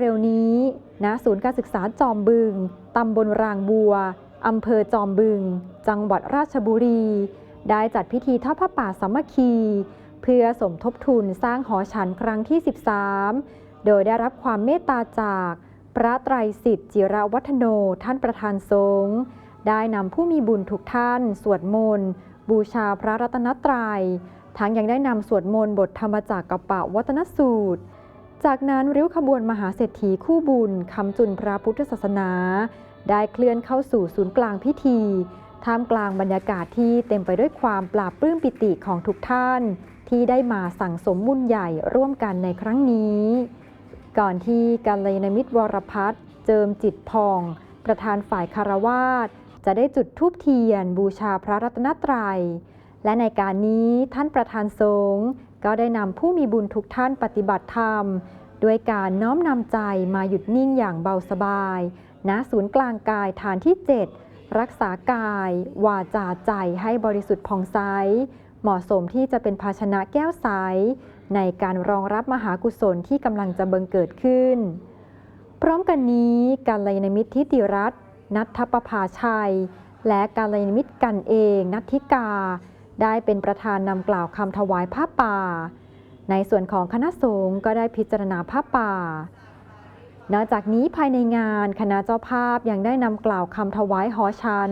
เร็วๆนี้ณศูนย์การศึกษาจอมบึง ตำบลรางบัว อำเภอจอมบึง จังหวัดราชบุรี ได้จัดพิธีทอดผ้าป่าสามัคคี เพื่อสมทบทุนสร้างหอฉันครั้งที่ 13 โดยได้รับความเมตตาจากพระไตรสิทธิ์จิรวัฒโนท่านประธานสงฆ์ได้นำผู้มีบุญทุกท่าน สวดมนต์ บูชาพระรัตนตรัย ทั้งยังได้นำสวดมนต์บทธรรมจากกระปะวัตนสูตร จากนั้นริ้วขบวนมหาเศรษฐีคู่บุญคำจุนพระพุทธศาสนา ได้เคลื่อนเข้าสู่ศูนย์กลางพิธี ท่ามกลางบรรยากาศที่เต็มไปด้วยความปราบปลื้มปิติของทุกท่าน ที่ได้มาสั่งสมบุญใหญ่ร่วมกันในครั้งนี้ ก่อนที่กัลยาณมิตรวรพัฒน์เจิมจิตพอง ประธานฝ่ายคารวาสจะได้จุดธูปเทียนบูชาพระรัตนตรัย และในการนี้ท่านประธานสงฆ์ ก็ได้นำผู้มีบุญทุกท่านปฏิบัติธรรม ด้วยการน้อมนำใจมาหยุดนิ่งอย่างเบาสบายณศูนย์กลางกายฐานที่ 7 รักษากาย วาจาใจให้บริสุทธิ์ผ่องใส เหมาะสมที่จะเป็นภาชนะแก้วใส ในการรองรับมหากุศลที่กำลังจะเบังเกิดขึ้น พร้อมกันนี้การลยนมิตรทิติรัตน์นัทธปภาชัย และการลยนมิตรกันเอง นัทธิกา ได้เป็นประธานนำกล่าวคำถวายผ้าป่า ในส่วนของคณะสงฆ์ก็ได้พิจารณาผ้าป่านอกจากนี้ภายในงานคณะเจ้าภาพยังได้นำกล่าวคำถวายหอชั้น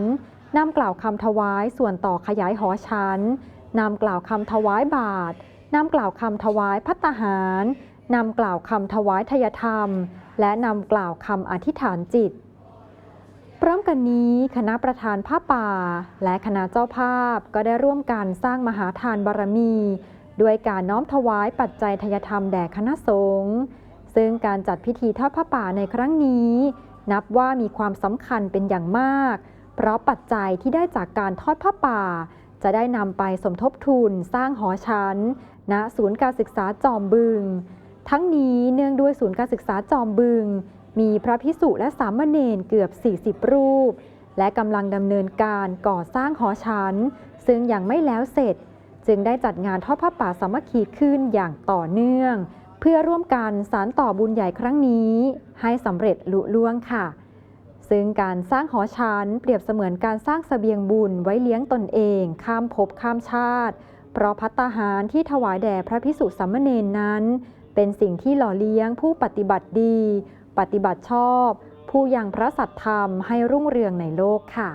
นำกล่าวคำถวายส่วนต่อขยายหอชั้นนำกล่าวคำถวายบาทนำกล่าวคำถวายพัตหารนำกล่าวคำถวายทยธรรม และนำกล่าวคำอธิษฐานจิต พร้อมกันนี้คณะประธานผ้าป่า และคณะเจ้าภาพก็ได้ร่วมกันสร้างมหาทานบารมี ด้วยการน้อมถวายปัจจัยทยธรรมแด่คณะสงฆ์ซึ่งการจัดพิธีทอดผ้าป่าในครั้งนี้ นับว่ามีความสำคัญเป็นอย่างมาก เพราะปัจจัยที่ได้จากการทอดผ้าป่า จะได้นำไปสมทบทุนสร้างหอชั้น ณศูนย์การศึกษาจอมบึง ทั้งนี้เนื่องด้วยศูนย์การศึกษาจอมบึง มีพระพิสุและสามเณรเกือบ 40 รูป และกำลังดำเนินการก่อสร้างหอชั้นซึ่งยังไม่แล้วเสร็จ จึงได้จัดงานทอดผ้าป่าสามัคคีขึ้นอย่างต่อเนื่อง เพื่อร่วมกันสารต่อบุญใหญ่ครั้งนี้ ให้สำเร็จลุล่วงค่ะ ซึ่งการสร้างหอชั้นเปรียบเสมือนการสร้างเสบียงบุญไว้เลี้ยงตนเอง ข้ามภพข้ามชาติ เพราะพัตตาหารที่ถวายแด่พระพิสุสามเณรนั้น เป็นสิ่งที่หล่อเลี้ยงผู้ปฏิบัติดี ปฏิบัติชอบ ผู้ยังพระสัตธรรมให้รุ่งเรืองในโลกค่ะ